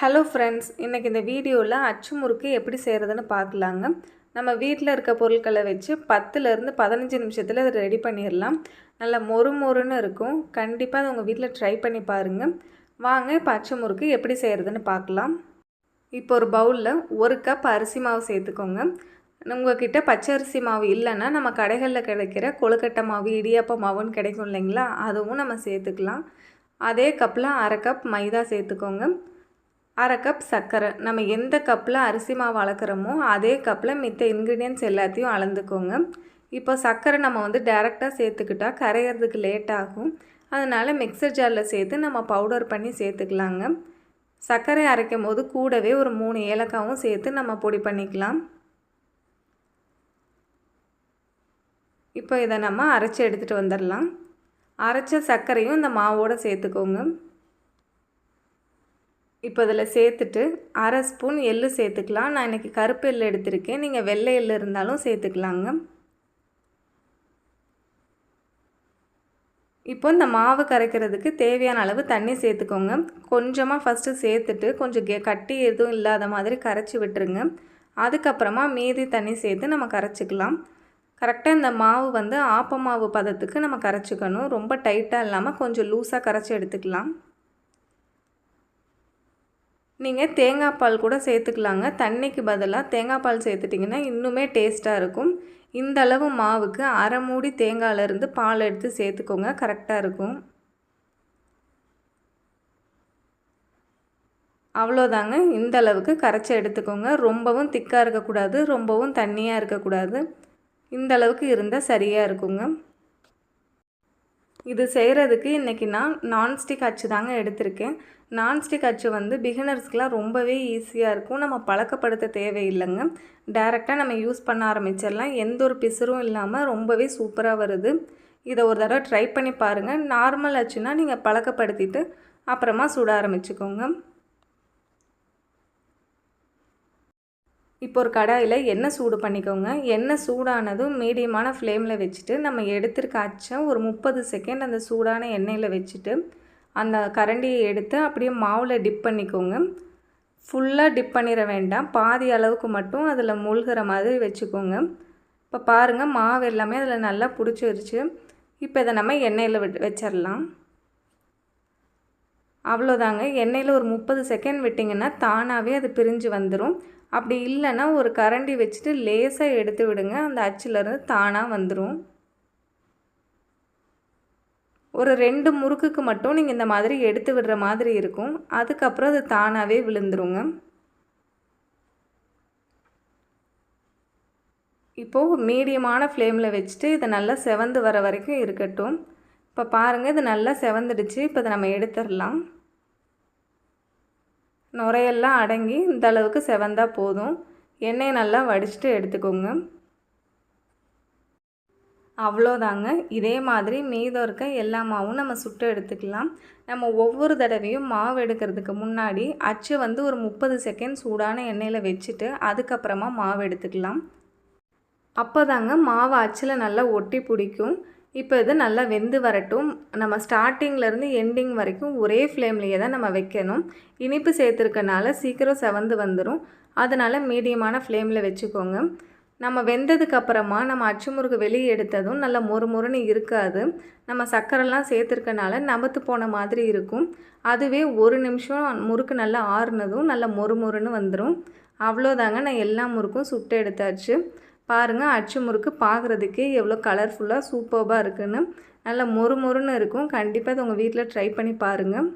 Hello friends இன்றைக்கி இந்த வீடியோவில் அச்சு முறுக்கு எப்படி செய்கிறதுன்னு பார்க்கலாங்க. நம்ம வீட்டில் இருக்க பொருட்களை வச்சு பத்துலேருந்து பதினஞ்சு நிமிஷத்தில் அதை ரெடி பண்ணிடலாம் நல்லா மொறு மொறுன்னு இருக்கும். கண்டிப்பாக அதை உங்கள் வீட்டில் ட்ரை பண்ணி பாருங்கள் வாங்க இப்போ அச்சு முறுக்கு எப்படி செய்கிறதுன்னு பார்க்கலாம். இப்போ ஒரு பவுலில் ஒரு கப் அரிசி மாவு சேர்த்துக்கோங்க. உங்ககிட்ட பச்சரிசி மாவு இல்லைன்னா நம்ம கடைகளில் கிடைக்கிற கொழுக்கட்டை மாவு இடியாப்ப மாவுன்னு கிடைக்கும் இல்லைங்களா? அதுவும் நம்ம சேர்த்துக்கலாம். அதே கப்பில் அரை கப் மைதா சேர்த்துக்கோங்க. அரை கப் சர்க்கரை. நம்ம எந்த கப்பில் அரிசி மாவு அளக்கிறோமோ அதே கப்பில் மித்த இன்க்ரீடியன்ஸ் எல்லாத்தையும் அளந்துக்கோங்க. இப்போ சர்க்கரை நம்ம வந்து டேரெக்டாக சேர்த்துக்கிட்டால் கரையிறதுக்கு லேட் ஆகும். அதனால் மிக்சர் ஜாரில் சேர்த்து நம்ம பவுடர் பண்ணி சேர்த்துக்கலாங்க. சர்க்கரை அரைக்கும் போது கூடவே ஒரு மூணு ஏலக்காவும் சேர்த்து நம்ம பொடி பண்ணிக்கலாம். இப்போ இதை நம்ம அரைச்சி எடுத்துகிட்டு வந்துடலாம். அரைச்ச சர்க்கரையும் இந்த மாவோடு சேர்த்துக்கோங்க. இப்போ இதில் சேர்த்துட்டு அரை ஸ்பூன் எள்ளு சேர்த்துக்கலாம். நான் இன்றைக்கி கருப்பு எள்ளு எடுத்திருக்கேன். நீங்கள் வெள்ளை எள்ளு இருந்தாலும் சேர்த்துக்கலாங்க. இப்போ இந்த மாவு கரைக்கிறதுக்கு தேவையான அளவு தண்ணி சேர்த்துக்கோங்க. கொஞ்சமாக ஃபஸ்ட்டு சேர்த்துட்டு கொஞ்சம் கெ கட்டி எதுவும் இல்லாத மாதிரி கரைச்சி விட்டுருங்க. அதுக்கப்புறமா மீதி தண்ணி சேர்த்து நம்ம கரைச்சிக்கலாம். கரெக்டாக இந்த மாவு வந்து ஆப்ப மாவு பதத்துக்கு நம்ம கரைச்சிக்கணும். ரொம்ப டைட்டாக இல்லாமல் கொஞ்சம் லூஸாக கரைச்சி எடுத்துக்கலாம். நீங்கள் தேங்காய் பால் கூட சேர்த்துக்கலாங்க. தண்ணிக்கு பதிலாக தேங்காய் பால் சேர்த்துட்டிங்கன்னா இன்னுமே டேஸ்ட்டாக இருக்கும். இந்த அளவு மாவுக்கு அரை மூடி தேங்காயிலேருந்து பால் எடுத்து சேர்த்துக்கோங்க. கரெக்டாக இருக்கும். அவ்வளோதாங்க. இந்த அளவுக்கு கரைச்சி எடுத்துக்கோங்க. ரொம்பவும் திக்காக இருக்கக்கூடாது. ரொம்பவும் தண்ணியாக இருக்கக்கூடாது. இந்த அளவுக்கு இருந்தால் சரியாக இருக்குங்க. இது செய்கிறதுக்கு இன்றைக்கி நான் நான்ஸ்டிக் அச்சு தாங்க எடுத்திருக்கேன். நான்ஸ்டிக் அச்சு வந்து பிகினர்ஸ்க்கெலாம் ரொம்பவே ஈஸியாக இருக்கும். நம்ம பழக்கப்படுத்த தேவையில்லைங்க. டைரெக்டாக நம்ம யூஸ் பண்ண ஆரம்பிச்சிடலாம். எந்த ஒரு பிசுரும் இல்லாமல் ரொம்பவே சூப்பராக வருது. இதை ஒரு தடவை ட்ரை பண்ணி பாருங்கள் நார்மல் அச்சுன்னா நீங்கள் பழக்கப்படுத்திட்டு அப்புறமா சுட ஆரம்பிச்சுக்கோங்க. இப்போ ஒரு கடாயில் எண்ணெய் சூடு பண்ணிக்கோங்க. எண்ணெய் சூடானதும் மீடியமான ஃப்ளேமில் வச்சுட்டு நம்ம எடுத்துருக்க அச்சம் ஒரு முப்பது செகண்ட் அந்த சூடான எண்ணெயில் வச்சுட்டு அந்த கரண்டியை எடுத்து அப்படியே மாவில் டிப் பண்ணிக்கோங்க. ஃபுல்லாக டிப் பண்ணிட வேண்டாம். பாதி அளவுக்கு மட்டும் அதில் மூழ்கிற மாதிரி வச்சுக்கோங்க. இப்போ பாருங்கள் மாவு எல்லாமே அதில் நல்லா பிடிச்சிருச்சு. இப்போ இதை நம்ம எண்ணெயில் வச்சிடலாம். அவ்வளோதாங்க எண்ணெயில் ஒரு முப்பது செகண்ட் விட்டிங்கன்னா தானாகவே அது பிரிஞ்சு வந்துடும் அப்படி இல்லைன்னா ஒரு கரண்டி வச்சுட்டு லேசாக எடுத்து விடுங்க. அந்த அச்சுலேருந்து தானாக வந்துடும் ஒரு ரெண்டு முறுக்குக்கு மட்டும் நீங்கள் இந்த மாதிரி எடுத்து விடுற மாதிரி இருக்கும். அதுக்கப்புறம் அது தானாகவே விழுந்துருங்க. இப்போது மீடியமான ஃப்ளேமில் வச்சுட்டு இதை நல்லா செவந்து வர வரைக்கும் இருக்கட்டும். இப்போ பாருங்கள் இது நல்லா செவந்துடுச்சு. இப்போ இதை நம்ம எடுத்துடலாம். நுரையெல்லாம் அடங்கி இந்த அளவுக்கு செவந்தால் போதும். எண்ணெயை நல்லா வடிச்சிட்டு எடுத்துக்கோங்க. அவ்வளோதாங்க. இதே மாதிரி மீதம் இருக்க எல்லா மாவும் நம்ம சுட்டு எடுத்துக்கலாம். நம்ம ஒவ்வொரு தடவையும் மாவு எடுக்கிறதுக்கு முன்னாடி அச்சு வந்து ஒரு முப்பது செகண்ட் சூடான எண்ணெயில் வச்சுட்டு அதுக்கப்புறமா மாவு எடுத்துக்கலாம். அப்போ தாங்க மாவு அச்சில் நல்லா ஒட்டி பிடிக்கும். இப்போ இது நல்லா வெந்து வரட்டும். நம்ம ஸ்டார்டிங்லேருந்து எண்டிங் வரைக்கும் ஒரே ஃப்ளேம்லேயே தான் நம்ம வைக்கணும். இனிப்பு சேர்த்துருக்கனால சீக்கிரம் செவந்து வந்துடும் அதனால் மீடியமான ஃப்ளேமில் வச்சுக்கோங்க. நம்ம வெந்ததுக்கு அப்புறமா நம்ம அச்சு முறுக்கு வெளியே எடுத்ததும் நல்லா மொறு மொறுன்னு இருக்காது. நம்ம சர்க்கரைலாம் சேர்த்துருக்கனால நபத்து போன மாதிரி இருக்கும். அதுவே ஒரு நிமிஷம் முறுக்கு நல்லா ஆறுனதும் நல்லா மொறு மொறுன்னு வந்துடும் அவ்வளோதாங்க நான் எல்லா முறுக்கும் சுட்டு எடுத்தாச்சு. பாருங்கள் அச்சு முறுக்கு பார்க்குறதுக்கே எவ்வளோ கலர்ஃபுல்லாக சூப்பர்பாக இருக்குன்னு. நல்லா மொறு மொறுன்னு இருக்கும். கண்டிப்பாக அதை உங்கள் வீட்டில் ட்ரை பண்ணி பாருங்கள்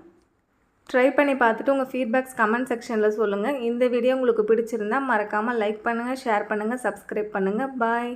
ட்ரை பண்ணி பார்த்துட்டு உங்கள் ஃபீட்பேக்ஸ் கமெண்ட் செக்ஷனில் சொல்லுங்கள் இந்த வீடியோ உங்களுக்கு பிடிச்சிருந்தால் மறக்காமல் லைக் பண்ணுங்கள் ஷேர் பண்ணுங்கள் சப்ஸ்கிரைப் பண்ணுங்கள் பாய்